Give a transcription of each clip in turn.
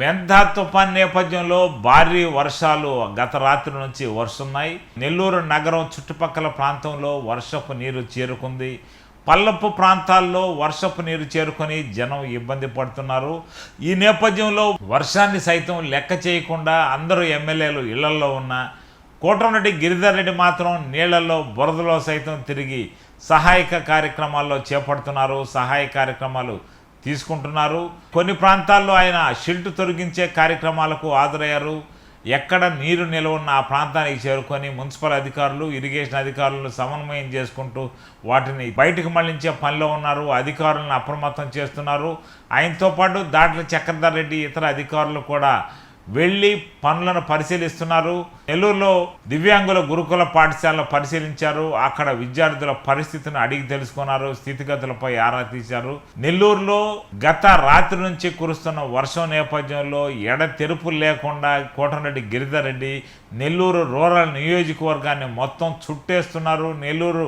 మెంధా తుఫాన్ నేపథ్యంలో భారీ వర్షాలు గత రాత్రి నుంచి వర్షున్నాయి నెల్లూరు నగరం చుట్టుపక్కల ప్రాంతంలో వర్షపు నీరు చేరుకుంది. పల్లపు ప్రాంతాల్లో వర్షపు నీరు చేరుకొని జనం ఇబ్బంది పడుతున్నారు. ఈ నేపథ్యంలో వర్షాన్ని సైతం లెక్క చేయకుండా అందరూ ఎమ్మెల్యేలు ఇళ్ళలో ఉన్న కోటమరెడ్డి గిరిధర్ రెడ్డి మాత్రం నీళ్ళలో బురదలో సైతం తిరిగి సహాయక కార్యక్రమాల్లో చేపడుతున్నారు. సహాయ కార్యక్రమాలు తీసుకుంటున్నారు. కొన్ని ప్రాంతాల్లో ఆయన షిల్ట్ తొలగించే కార్యక్రమాలకు హాజరయ్యారు. ఎక్కడ నీరు నిల్వ ఆ ప్రాంతానికి చేరుకొని మున్సిపల్ అధికారులు ఇరిగేషన్ అధికారులను సమన్వయం చేసుకుంటూ వాటిని బయటకు మళ్ళించే పనిలో ఉన్నారు. అధికారులను అప్రమత్తం చేస్తున్నారు. ఆయనతో పాటు దాట్ల చక్రధర్ రెడ్డి ఇతర అధికారులు కూడా వెళ్ళి పనులను పరిశీలిస్తున్నారు. నెల్లూరులో దివ్యాంగుల గురుకుల పాఠశాలను పరిశీలించారు. అక్కడ విద్యార్థుల పరిస్థితిని అడిగి తెలుసుకున్నారు. స్థితిగతులపై ఆరా తీశారు. నెల్లూరులో గత రాత్రి నుంచి కురుస్తున్న వర్షం నేపథ్యంలో ఎడతెరుపులు లేకుండా కోటరెడ్డి గిరిధర్ రెడ్డి నెల్లూరు రూరల్ నియోజకవర్గాన్ని మొత్తం చుట్టేస్తున్నారు. నెల్లూరు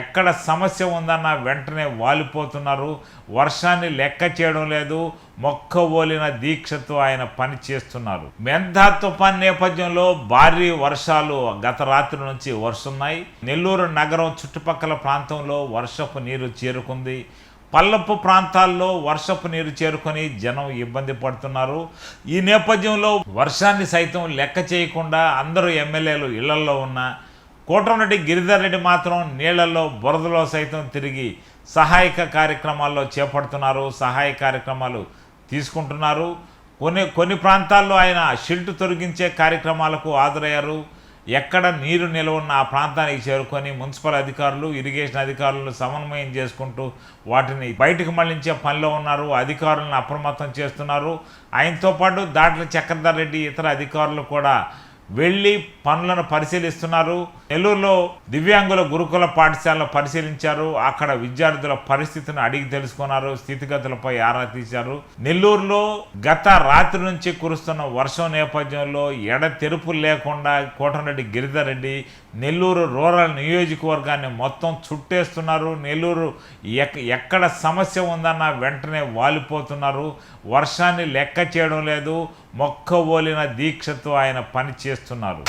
ఎక్కడ సమస్య ఉందన్న వెంటనే వాలిపోతున్నారు. వర్షాన్ని లెక్క చేయడం లేదు. మొక్కవోలిన దీక్షతో ఆయన పని చేస్తున్నారు మెంధా తుఫాన్ నేపథ్యంలో భారీ వర్షాలు గత రాత్రి నుంచి వర్షున్నాయి నెల్లూరు నగరం చుట్టుపక్కల ప్రాంతంలో వర్షపు నీరు చేరుకుంది. పల్లపు ప్రాంతాల్లో వర్షపు నీరు చేరుకొని జనం ఇబ్బంది పడుతున్నారు. ఈ నేపథ్యంలో వర్షాన్ని సైతం లెక్క చేయకుండా అందరూ ఎమ్మెల్యేలు ఇళ్ళలో ఉన్న కోటమరెడ్డి గిరిధర్ రెడ్డి మాత్రం నీళ్ళలో బురదలో సైతం తిరిగి సహాయక కార్యక్రమాల్లో చేపడుతున్నారు. సహాయ కార్యక్రమాలు తీసుకుంటున్నారు. కొన్ని కొన్ని ప్రాంతాల్లో ఆయన షిల్ట్ తొలగించే కార్యక్రమాలకు హాజరయ్యారు. ఎక్కడ నీరు నిల్వ ఉన్న ఆ ప్రాంతానికి చేరుకొని మున్సిపల్ అధికారులు ఇరిగేషన్ అధికారులను సమన్వయం చేసుకుంటూ వాటిని బయటకు మళ్ళించే పనిలో ఉన్నారు. అధికారులను అప్రమత్తం చేస్తున్నారు. ఆయనతో పాటు దాట్ల చక్రధర్ రెడ్డి ఇతర అధికారులు కూడా వెళ్ళి పనులను పరిశీలిస్తున్నారు. నెల్లూరులో దివ్యాంగుల గురుకుల పాఠశాలను పరిశీలించారు. అక్కడ విద్యార్థుల పరిస్థితిని అడిగి తెలుసుకున్నారు. స్థితిగతులపై ఆరా తీశారు. నెల్లూరులో గత రాత్రి నుంచి కురుస్తున్న వర్షం నేపథ్యంలో ఎడతెరుపులు లేకుండా కోటరెడ్డి గిరిధరెడ్డి నెల్లూరు రూరల్ నియోజకవర్గాన్ని మొత్తం చుట్టేస్తున్నారు. నెల్లూరు ఎక్ ఎక్కడ సమస్య ఉందన్న వెంటనే వాలిపోతున్నారు. వర్షాన్ని లెక్క చేయడం లేదు. మొక్కవోలిన దీక్షతో ఆయన పని చేస్తున్నారు.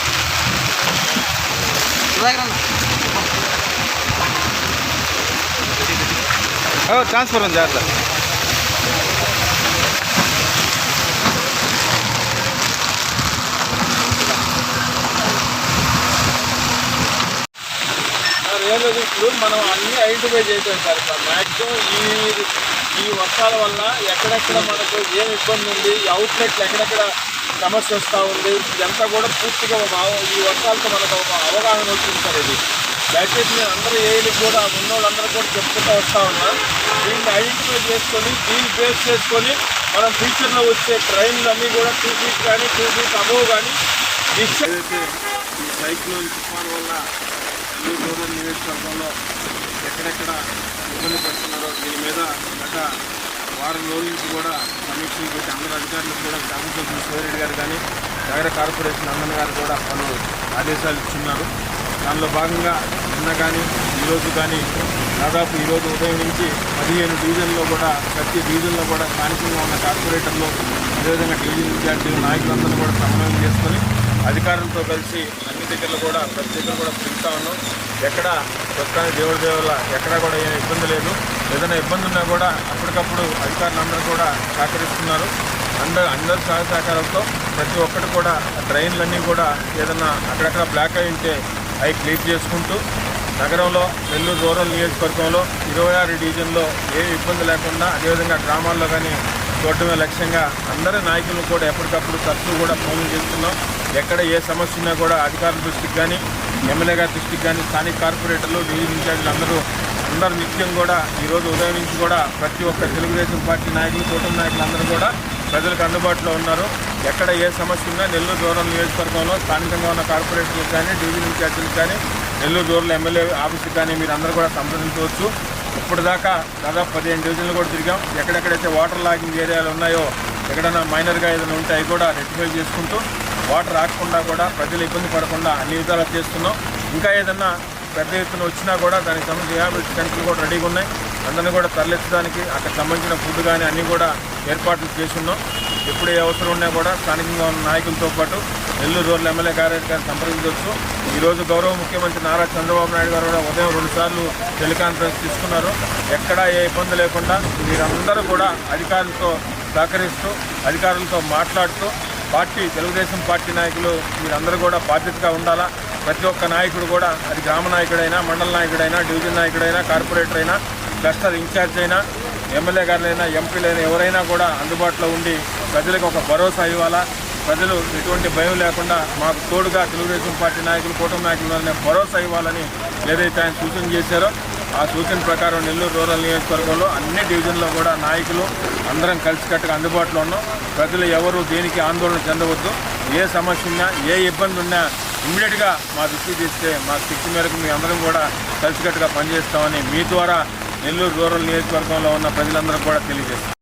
ట్రాన్స్ఫర్ ఉంది జాగ్రత్త. ఇప్పుడు మనం అన్ని ఐడెంటిఫై చేసాం సార్ ఇప్పుడు మ్యాక్సిమం ఈ ఈ వర్షాల వల్ల ఎక్కడెక్కడ మనకు ఏం ఇబ్బంది ఉంది? అవుట్లెట్లు ఎక్కడెక్కడ సమస్య వస్తూ ఉంది. ఇదంతా కూడా పూర్తిగా ఈ వర్షాలతో మనకు ఒక అవగాహన వచ్చింది సార్ ఇది. దయచేసి నేను అందరూ ఏళ్ళకి కూడా ఉన్నోళ్ళందరూ కూడా చెప్పుకుంటూ వస్తూ ఉన్నా. దీన్ని ఐడెంటిఫై చేసుకొని దీన్ని బేస్ చేసుకొని మనం ఫ్యూచర్లో వచ్చే ట్రైన్లు అన్నీ కూడా టూ ఫీట్ కానీ టూ ఫీట్ అబోవ్ కానీ ఏదైతే ఈ సైక్లోన్ తుఫాన్ వల్ల ఈ రూరల్ నియోజకవర్గంలో ఎక్కడెక్కడ ఇబ్బంది పడుతున్నారో దీని మీద గత వారం రోజుల నుంచి కూడా సమీక్షలు పెట్టి అందరు అధికారులకు కూడా గ్రామసభ్యులు సోరెడ్డి గారు కానీ నగర కార్పొరేషన్ అన్నన్ గారు కూడా పలు ఆదేశాలు ఇచ్చున్నారు. దానిలో భాగంగా నిన్న కానీ ఈరోజు కానీ దాదాపు ఈరోజు ఉదయం నుంచి పదిహేను డివిజన్లో కూడా ప్రతి డివిజన్లో కూడా స్థానికంగా ఉన్న కార్పొరేటర్లు అదేవిధంగా డివిజన్ విద్యార్థులు నాయకులందరూ కూడా సమన్వయం చేసుకొని అధికారులతో కలిసి అన్ని దగ్గరలో కూడా ప్రతి దగ్గర కూడా పిలుస్తా ఉన్నాం. ఎక్కడ ప్రస్తుతానికి దేవుడి దేవుల ఎక్కడ కూడా ఏ ఇబ్బంది లేదు. ఏదైనా ఇబ్బంది ఉన్నా కూడా అప్పటికప్పుడు అధికారులందరూ కూడా సహకరిస్తున్నారు. అందరు అందరి సహాయ సహకారాలతో ప్రతి ఒక్కటి కూడా ట్రైన్లన్నీ కూడా ఏదైనా అక్కడక్కడ బ్లాక్ అయి ఉంటే అవి క్లియర్ చేసుకుంటూ నగరంలో నెల్లూరు రూరల్ నియోజకవర్గంలో ఇరవై ఆరు డివిజన్లో ఏ ఇబ్బంది లేకుండా అదేవిధంగా గ్రామాల్లో కానీ చూడటమే లక్ష్యంగా అందరి నాయకులను కూడా ఎప్పటికప్పుడు తరచూ కూడా ఫోన్లు చేస్తున్నాం. ఎక్కడ ఏ సమస్య ఉన్నా కూడా అధికారుల దృష్టికి కానీ ఎమ్మెల్యే గారి దృష్టికి కానీ స్థానిక కార్పొరేటర్లు డివిజన్ ఇన్ఛార్జీలు అందరూ అందరు నిత్యం కూడా ఈరోజు ఉదయం నుంచి కూడా ప్రతి ఒక్క తెలుగుదేశం పార్టీ నాయకులు కూటమి నాయకులు అందరూ కూడా ప్రజలకు అందుబాటులో ఉన్నారు. ఎక్కడ ఏ సమస్య ఉన్నా నెల్లూరు దూరం నియోజకవర్గంలో స్థానికంగా ఉన్న కార్పొరేటర్లకు కానీ డివిజన్ ఇన్ఛార్జీలకు కానీ నెల్లూరు దూరంలో ఎమ్మెల్యే ఆఫీస్కి కానీ మీరు అందరూ కూడా సంప్రదించవచ్చు. ఇప్పుడు దాకా దాదాపు పదిహేను డివిజన్లు కూడా తిరిగాం. ఎక్కడెక్కడైతే వాటర్ లాగింగ్ ఏరియాలు ఉన్నాయో ఎక్కడైనా మైనర్గా ఏదైనా ఉంటే అవి కూడా రెక్టిఫై చేసుకుంటూ వాటర్ రాకుండా కూడా ప్రజలు ఇబ్బంది పడకుండా అన్ని విధాలు చేస్తున్నాం. ఇంకా ఏదన్నా పెద్ద ఎత్తున వచ్చినా కూడా దానికి సంబంధించి రిహాబిలిటీ సెంటర్లు కూడా రెడీగా ఉన్నాయి. అందరినీ కూడా తరలించడానికి అక్కడ సంబంధించిన ఫుడ్ కానీ అన్నీ కూడా ఏర్పాట్లు చేస్తున్నాం ఎప్పుడు ఏ అవసరం ఉన్నా కూడా స్థానికంగా ఉన్న నాయకులతో పాటు నెల్లూరు రూరల్ ఎమ్మెల్యే కార్యాలయం గారిని సంప్రదించవచ్చు ఈరోజు గౌరవ ముఖ్యమంత్రి నారా చంద్రబాబు నాయుడు గారు కూడా ఉదయం రెండుసార్లు టెలికాన్ఫరెన్స్ తీసుకున్నారు. ఎక్కడా ఏ ఇబ్బంది లేకుండా మీరందరూ కూడా అధికారులతో సహకరిస్తూ అధికారులతో మాట్లాడుతూ పార్టీ తెలుగుదేశం పార్టీ నాయకులు మీరందరూ కూడా బాధ్యతగా ఉండాలా? ప్రతి ఒక్క నాయకుడు కూడా అది గ్రామ నాయకుడైనా మండల నాయకుడైనా డివిజన్ నాయకుడైనా కార్పొరేటర్ అయినా క్లస్టర్ ఇన్ఛార్జ్ అయినా ఎమ్మెల్యే గారులైనా ఎంపీలైనా ఎవరైనా కూడా అందుబాటులో ఉండి ప్రజలకు ఒక భరోసా ఇవ్వాలా? ప్రజలు ఎటువంటి భయం లేకుండా మాకు తోడుగా తెలుగుదేశం పార్టీ నాయకులు కూటమి నాయకులు అనే భరోసా ఇవ్వాలని ఏదైతే ఆయన సూచన చేశారో ఆ సూచన ప్రకారం నెల్లూరు రూరల్ నియోజకవర్గంలో అన్ని డివిజన్లో కూడా నాయకులు అందరం కలిసికట్టుగా అందుబాటులో ఉన్నాం. ప్రజలు ఎవరు దేనికి ఆందోళన చెందవద్దు. ఏ సమస్య ఉన్నా ఏ ఇబ్బంది ఉన్నా ఇమ్మీడియట్గా మా దృష్టికి తీస్తే మా శక్తి మేరకు మీ అందరం కూడా కలిసికట్టుగా పనిచేస్తామని మీ ద్వారా నెల్లూరు రూరల్ నియోజకవర్గంలో ఉన్న ప్రజలందరూ కూడా తెలియజేస్తాం